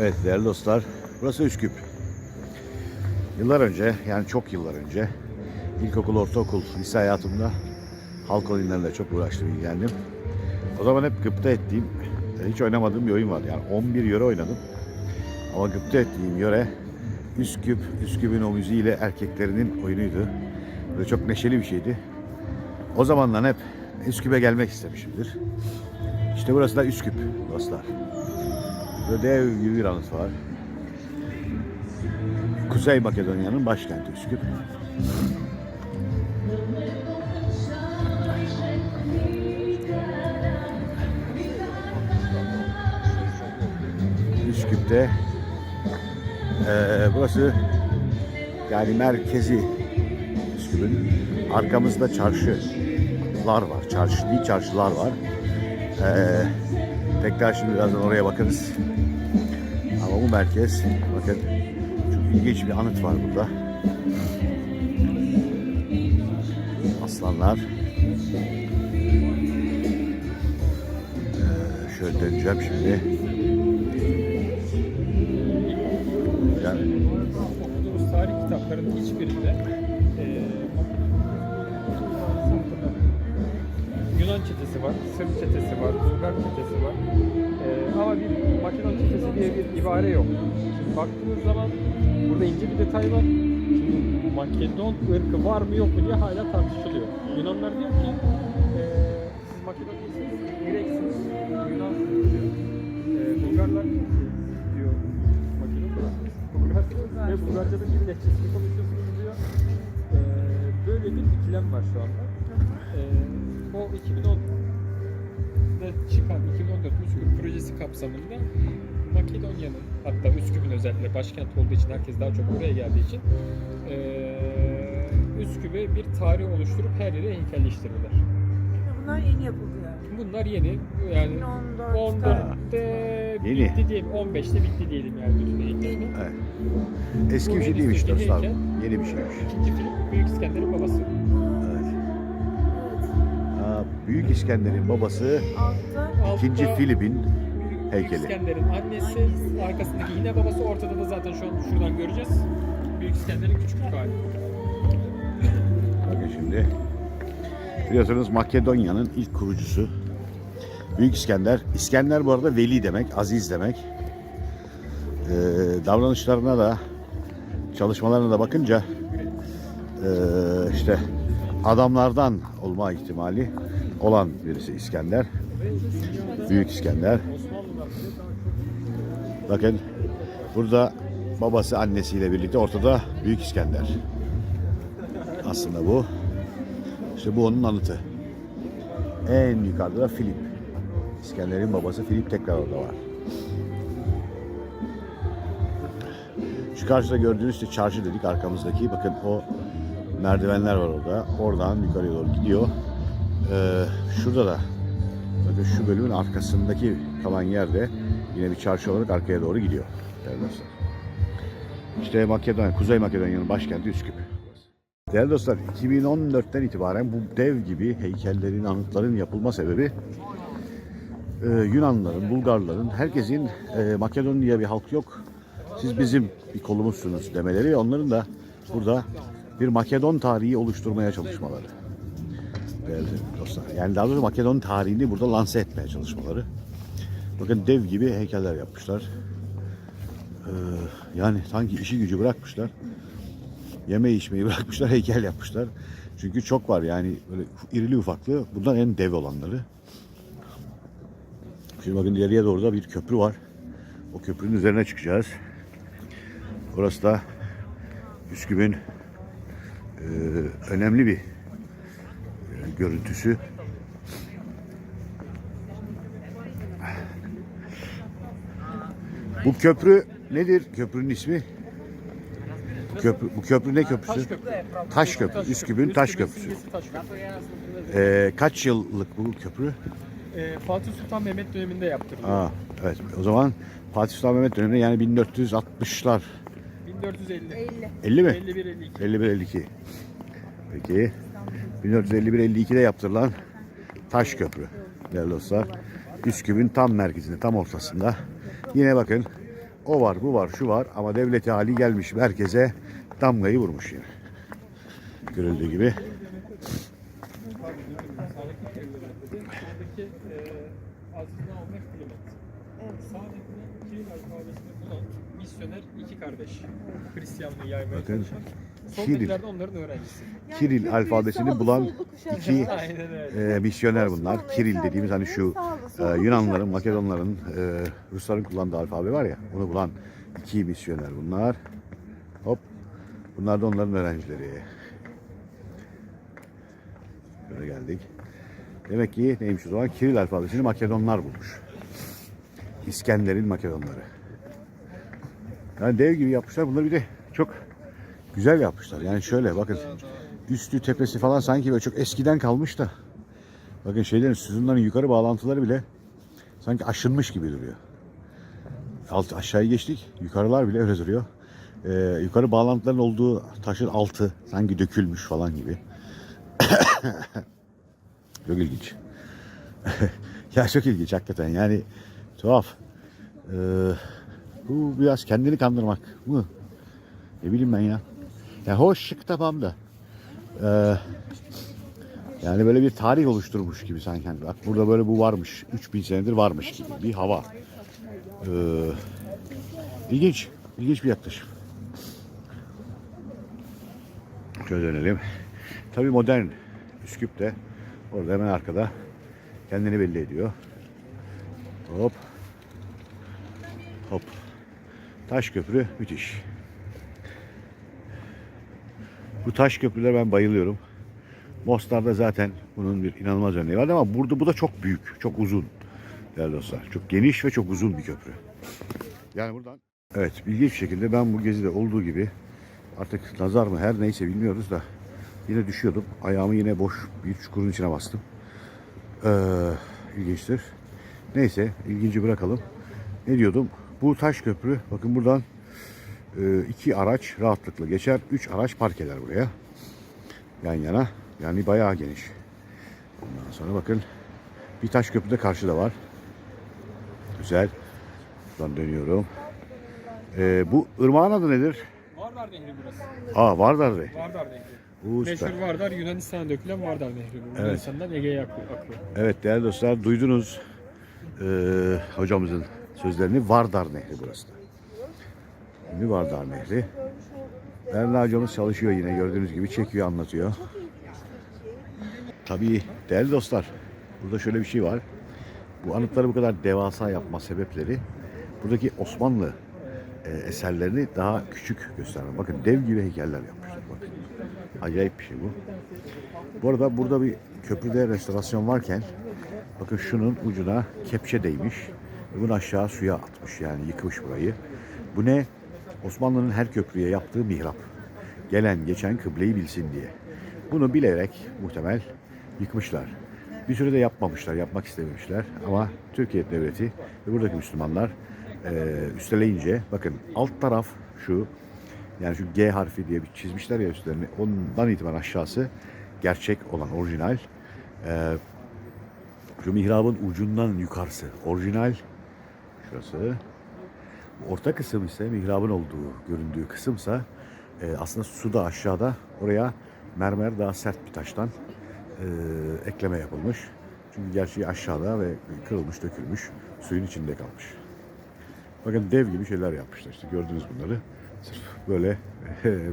Evet değerli dostlar, burası Üsküp. Yıllar önce, yani çok yıllar önce ilkokul, ortaokul, lise hayatımda halk oyunlarıyla çok uğraştım, ilgilendim. O zaman hep gıpta ettiğim, hiç oynamadığım bir oyun var. Yani 11 yöre oynadım. Ama gıpta ettiğim yöre Üsküp, Üsküp'ün o müziğiyle erkeklerinin oyunuydu. Böyle çok neşeli bir şeydi. O zamandan hep Üsküp'e gelmek istemişimdir. İşte burası da Üsküp dostlar. Burada dev gibi bir anıt var. Kuzey Makedonya'nın başkenti Üsküp. Üsküp'te eee, burası yani merkezi Üsküp'ün arkamızda çarşılar var. Çarşı değil çarşılar var. Eee tekrar şimdi birazdan oraya bakarız. Bu merkez bakın çok ilginç bir anıt var burada. Aslanlar. Ee, şöyle döneceğim şimdi. Yani okuduğumuz tarih kitaplarının hiçbirinde Yunan çetesi var, Sırp çetesi var, Bulgar çetesi var. Eee, ama bir Makedon çetesi diye bir ibare yok. Şimdi baktığınız zaman burada ince bir detay var. Şimdi Makedon ırkı var mı yok mu diye hala tartışılıyor. Yunanlar diyor ki eee siz Makedon değilsiniz, Greksiniz, Yunansınız diyor. Eee, Bulgarlar diyor Makedon değilsiniz, Bulgar ve Bulgarca'da bir lehçesini konuşuyorsunuz diyor. Eee, böyle bir ikilem var şu anda. Eee, o 2010'da çıkan 2014 Üsküp projesi kapsamında Makedonya'nın hatta Üsküp'ün özellikle başkent olduğu için herkes daha çok buraya geldiği için eee Üsküp'e bir tarih oluşturup her yere heykelleştirdiler. Bunlar yeni yapılıyor. Bunlar yeni yani 2014'te 14'te Yeni. bitti diyelim 15'te bitti diyelim yani bütün heykelini. evet. eski bir şey değilmiş dostlar. Yeni bir şeymiş. İkinci film Büyük İskender'in babası. Evet. Büyük İskender'in babası ikinci Filip'in Büyük heykeli. İskender'in annesi, arkasındaki yine babası, ortada da zaten şu an şuradan göreceğiz. Büyük İskender'in küçük hali. Bakın şimdi. Biliyorsunuz Makedonya'nın ilk kurucusu Büyük İskender. İskender bu arada veli demek, aziz demek. Ee, davranışlarına da çalışmalarına da bakınca ee, işte adamlardan olma ihtimali olan birisi İskender. Büyük İskender. Bakın burada babası annesiyle birlikte ortada Büyük İskender. Aslında bu. İşte bu onun anıtı. En yukarıda da Filip. İskender'in babası Filip tekrar orada var. Şu karşıda gördüğünüz işte çarşı dedik arkamızdaki. Bakın o merdivenler var orada. Oradan yukarıya doğru gidiyor. Ee, şurada da bakın şu bölümün arkasındaki kalan yerde yine bir çarşı olarak arkaya doğru gidiyor. Değerli dostlar. İşte Makedonya, Kuzey Makedonya'nın başkenti Üsküp. Değerli dostlar 2014'ten itibaren bu dev gibi heykellerin, anıtların yapılma sebebi e, Yunanlıların, Bulgarların, herkesin e, Makedon diye bir halk yok. Siz bizim bir kolumuzsunuz demeleri onların da burada bir Makedon tarihi oluşturmaya çalışmaları. Değerli dostlar. Yani daha doğrusu Makedon tarihini burada lanse etmeye çalışmaları. Bakın dev gibi heykeller yapmışlar. Ee, yani sanki işi gücü bırakmışlar. Yeme içmeyi bırakmışlar, heykel yapmışlar. Çünkü çok var yani böyle irili ufaklı. Bundan en dev olanları. Şimdi bakın ileriye doğru da bir köprü var. O köprünün üzerine çıkacağız. Burası da Üsküp'ün e, önemli bir görüntüsü. Bu köprü nedir? Köprünün ismi? Bu köprü, bu köprü ne köprüsü? Taş köprü. Taş köprü. Üsküp'ün taş köprüsü. Ee, kaç yıllık bu köprü? Ee, Fatih Sultan Mehmet döneminde yaptırıldı. Aa, evet. O zaman Fatih Sultan Mehmet döneminde yani 1460'lar. 1450. 50. 50 mi? 51-52. 51-52. Peki. 1451-52'de yaptırılan taş köprü. Değerli dostlar. Üsküp'ün tam merkezinde, tam ortasında. Yine bakın O var, bu var, şu var ama devleti hali gelmiş merkeze damgayı vurmuş yine. Görüldüğü gibi. Bakın. Kiril. Soldakiler de onların öğrencisi. Kiril alfabesini bulan iki Aynen öyle. e, misyoner bunlar. Kiril dediğimiz hani şu e, Yunanlıların, Makedonların, e, Rusların kullandığı alfabe var ya onu bulan iki misyoner bunlar. Hop. Bunlar da onların öğrencileri. Böyle geldik. Demek ki neymiş o zaman? Kiril alfabesini Makedonlar bulmuş. İskender'in Makedonları. Yani dev gibi yapmışlar. Bunları bir de çok güzel yapmışlar. Yani şöyle bakın. Üstü tepesi falan sanki böyle çok eskiden kalmış da. Bakın şeylerin sütunların yukarı bağlantıları bile sanki aşınmış gibi duruyor. Alt aşağıya geçtik. Yukarılar bile öyle duruyor. Ee, yukarı bağlantıların olduğu taşın altı sanki dökülmüş falan gibi. çok ilginç. ya çok ilginç hakikaten yani tuhaf. Ee, bu biraz kendini kandırmak mı? Ne bileyim ben ya. Ya hoş şık tamam da. Ee, yani böyle bir tarih oluşturmuş gibi sanki. Hani Bak burada böyle bu varmış. 3000 senedir varmış gibi bir hava. Ee, ilginç. İlginç bir yaklaşım. Şöyle dönelim. Tabii modern Üsküp de orada hemen arkada kendini belli ediyor. Hop. Hop. Taş köprü müthiş. Bu taş köprüler ben bayılıyorum. Mostar'da zaten bunun bir inanılmaz örneği var ama burada bu da çok büyük, çok uzun değerli dostlar. Çok geniş ve çok uzun bir köprü. Yani buradan evet ilginç bir şekilde ben bu gezide olduğu gibi artık nazar mı her neyse bilmiyoruz da yine düşüyordum. Ayağımı yine boş bir çukurun içine bastım. Ee, ilginçtir. Neyse ilginci bırakalım. Ne diyordum? Bu taş köprü bakın buradan iki araç rahatlıkla geçer. Üç araç park eder buraya. Yan yana. Yani bayağı geniş. Ondan sonra bakın bir taş köprü de karşıda var. Güzel. Buradan dönüyorum. E, bu ırmağın adı nedir? Vardar Nehri burası. Aa Vardar Nehri. Vardar Nehri. Süper. Meşhur Vardar Yunanistan'a dökülen Vardar Nehri. Evet. Yunanistan'dan Ege'ye akıyor. akıyor. Evet değerli dostlar duydunuz e, hocamızın sözlerini Vardar Nehri burası da. Şimdi Vardar Nehri. Berna hocamız çalışıyor yine gördüğünüz gibi çekiyor anlatıyor. Tabii değerli dostlar burada şöyle bir şey var. Bu anıtları bu kadar devasa yapma sebepleri buradaki Osmanlı e, eserlerini daha küçük gösterme. Bakın dev gibi heykeller yapmışlar. Bakın. Acayip bir şey bu. Bu arada burada bir köprüde restorasyon varken bakın şunun ucuna kepçe değmiş. Bunu aşağı suya atmış yani yıkmış burayı. Bu ne? Osmanlı'nın her köprüye yaptığı mihrap. Gelen geçen kıbleyi bilsin diye. Bunu bilerek muhtemel yıkmışlar. Bir süre de yapmamışlar, yapmak istememişler. Ama Türkiye Devleti ve buradaki Müslümanlar eee üsteleyince bakın alt taraf şu yani şu G harfi diye bir çizmişler ya üstlerini. Ondan itibaren aşağısı gerçek olan orijinal. Ee, şu mihrabın ucundan yukarısı orijinal. Şurası. Orta kısım ise mihrabın olduğu, göründüğü kısımsa e, aslında su da aşağıda. Oraya mermer daha sert bir taştan e, ekleme yapılmış. Çünkü gerçeği aşağıda ve kırılmış, dökülmüş, suyun içinde kalmış. Bakın dev gibi şeyler yapmışlar. İşte gördünüz bunları. Sırf böyle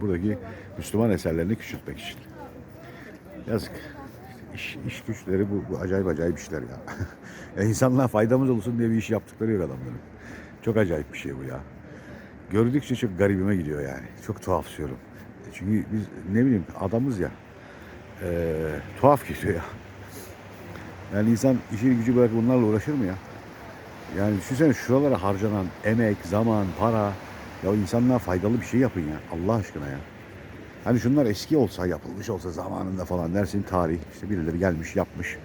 buradaki Müslüman eserlerini küçültmek için. Yazık. İş, iş güçleri bu, bu acayip acayip işler ya. ya. İnsanlığa faydamız olsun diye bir iş yaptıkları yok adamların. Çok acayip bir şey bu ya. Gördükçe çok garibime gidiyor yani. Çok tuhaf diyorum. Çünkü biz ne bileyim adamız ya. Ee, tuhaf geliyor ya. Yani insan işini gücü bırakıp bunlarla uğraşır mı ya? Yani düşünsene şuralara harcanan emek, zaman, para. Ya insanlığa faydalı bir şey yapın ya. Allah aşkına ya. Hani şunlar eski olsa, yapılmış olsa zamanında falan dersin tarih. işte birileri gelmiş, yapmış.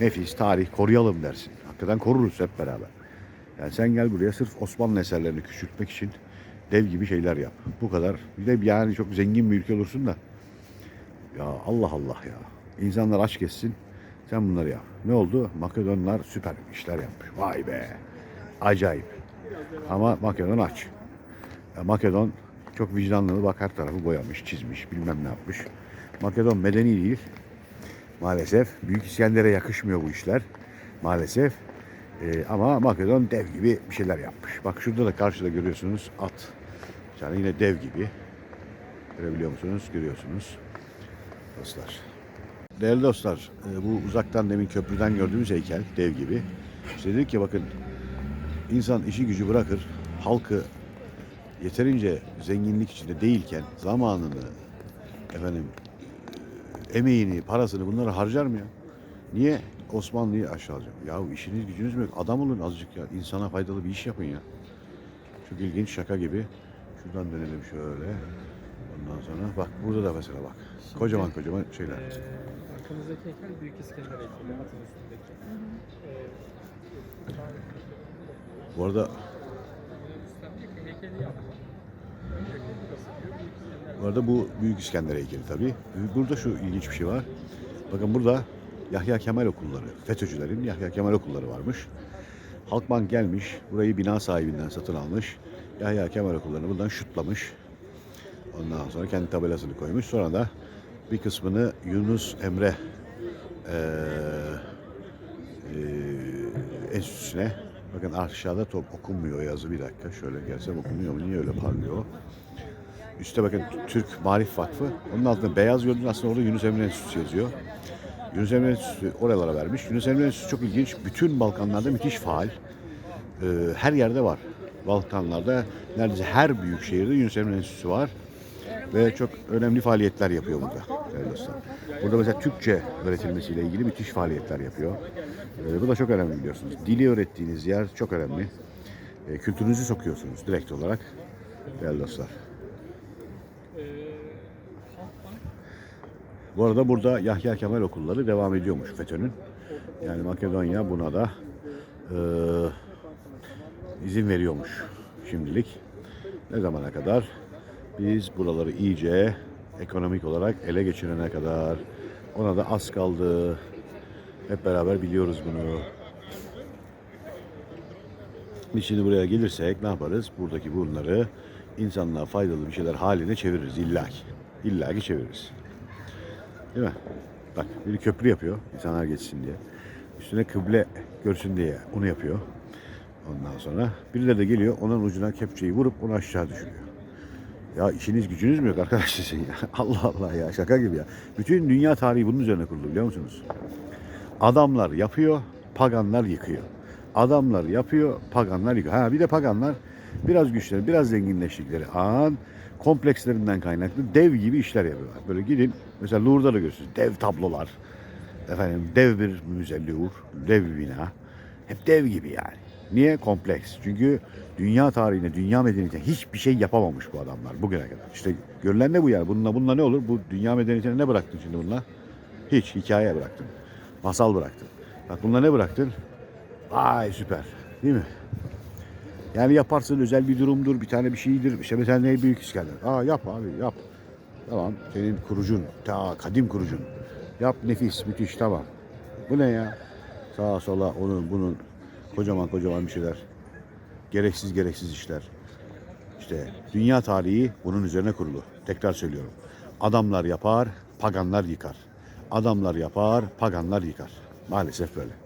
Nefis, tarih koruyalım dersin. Hakikaten koruruz hep beraber. Yani sen gel buraya sırf Osmanlı eserlerini küçültmek için dev gibi şeyler yap. Bu kadar. Bir de yani çok zengin bir ülke olursun da. Ya Allah Allah ya. İnsanlar aç geçsin. Sen bunları yap. Ne oldu? Makedonlar süper işler yapmış. Vay be. Acayip. Ama Makedon aç. Ya Makedon çok vicdanlı bak her tarafı boyamış, çizmiş, bilmem ne yapmış. Makedon medeni değil. Maalesef. Büyük İskender'e yakışmıyor bu işler. Maalesef. Ee, ama Makedon dev gibi bir şeyler yapmış. Bak şurada da karşıda görüyorsunuz at. Yani yine dev gibi. Görebiliyor musunuz? Görüyorsunuz. Dostlar. Değerli dostlar, e, bu uzaktan demin köprüden gördüğümüz heykel dev gibi. İşte dedik ki bakın insan işi gücü bırakır, halkı yeterince zenginlik içinde değilken zamanını, efendim e, emeğini, parasını bunları harcar mı ya? Niye Osmanlı'yı aşağılayacak? Ya işiniz gücünüz mü yok? Adam olun azıcık ya. İnsana faydalı bir iş yapın ya. Çok ilginç şaka gibi. Şuradan dönelim şöyle. Ondan sonra bak burada da mesela bak. Kocaman kocaman şeyler. Ee, arkamızdaki heykel Büyük İskender heykeli atın üstündeki. Ee, Bu arada. Bu arada bu Büyük İskender heykeli tabii. Burada şu ilginç bir şey var. Bakın burada Yahya Kemal okulları, FETÖ'cülerin Yahya Kemal okulları varmış. Halkbank gelmiş, burayı bina sahibinden satın almış. Yahya Kemal okullarını buradan şutlamış. Ondan sonra kendi tabelasını koymuş. Sonra da bir kısmını Yunus Emre eee eee, enstitüsüne bakın aşağıda top okunmuyor yazı bir dakika şöyle gelsem okunuyor mu niye öyle parlıyor Üste bakın Türk Marif Vakfı. Onun altında beyaz gördüğünüz aslında orada Yunus Emre Enstitüsü yazıyor. Yunus Emre Enstitüsü oralara vermiş. Yunus Emre Enstitüsü çok ilginç. Bütün Balkanlarda müthiş faal. Ee, her yerde var. Balkanlarda neredeyse her büyük şehirde Yunus Emre Enstitüsü var. Ve çok önemli faaliyetler yapıyor burada. Burada mesela Türkçe öğretilmesiyle ilgili müthiş faaliyetler yapıyor. Ee, bu da çok önemli biliyorsunuz. Dili öğrettiğiniz yer çok önemli. Ee, kültürünüzü sokuyorsunuz direkt olarak. Değerli dostlar. Bu arada burada Yahya Kemal okulları devam ediyormuş FETÖ'nün. Yani Makedonya buna da e, izin veriyormuş şimdilik. Ne zamana kadar? Biz buraları iyice ekonomik olarak ele geçirene kadar. Ona da az kaldı. Hep beraber biliyoruz bunu. Biz şimdi buraya gelirsek ne yaparız? Buradaki bunları insanlığa faydalı bir şeyler haline çeviririz illaki. İllaki çeviririz. Değil mi? Bak biri köprü yapıyor insanlar geçsin diye. Üstüne kıble görsün diye onu yapıyor. Ondan sonra birileri de geliyor onun ucuna kepçeyi vurup onu aşağı düşürüyor. Ya işiniz gücünüz mü yok arkadaş sizin ya? Allah Allah ya şaka gibi ya. Bütün dünya tarihi bunun üzerine kurulu biliyor musunuz? Adamlar yapıyor, paganlar yıkıyor. Adamlar yapıyor, paganlar yıkıyor. Ha bir de paganlar biraz güçleri, biraz zenginleştikleri an komplekslerinden kaynaklı dev gibi işler yapıyorlar. Böyle gidin mesela Louvre'da da görürsünüz. Dev tablolar. Efendim dev bir müze Louvre, dev bir bina. Hep dev gibi yani. Niye? Kompleks. Çünkü dünya tarihinde, dünya medeniyetine hiçbir şey yapamamış bu adamlar bugüne kadar. İşte görülen de bu yani. Bununla, bununla ne olur? Bu dünya medeniyetine ne bıraktın şimdi bununla? Hiç. Hikaye bıraktın. Masal bıraktın. Bak bununla ne bıraktın? Vay süper. Değil mi? Yani yaparsın özel bir durumdur, bir tane bir şeydir. İşte mesela ne büyük İskender. Aa yap abi yap. Tamam senin kurucun, ta kadim kurucun. Yap nefis, müthiş tamam. Bu ne ya? Sağa sola onun bunun kocaman kocaman bir şeyler. Gereksiz gereksiz işler. İşte dünya tarihi bunun üzerine kurulu. Tekrar söylüyorum. Adamlar yapar, paganlar yıkar. Adamlar yapar, paganlar yıkar. Maalesef böyle.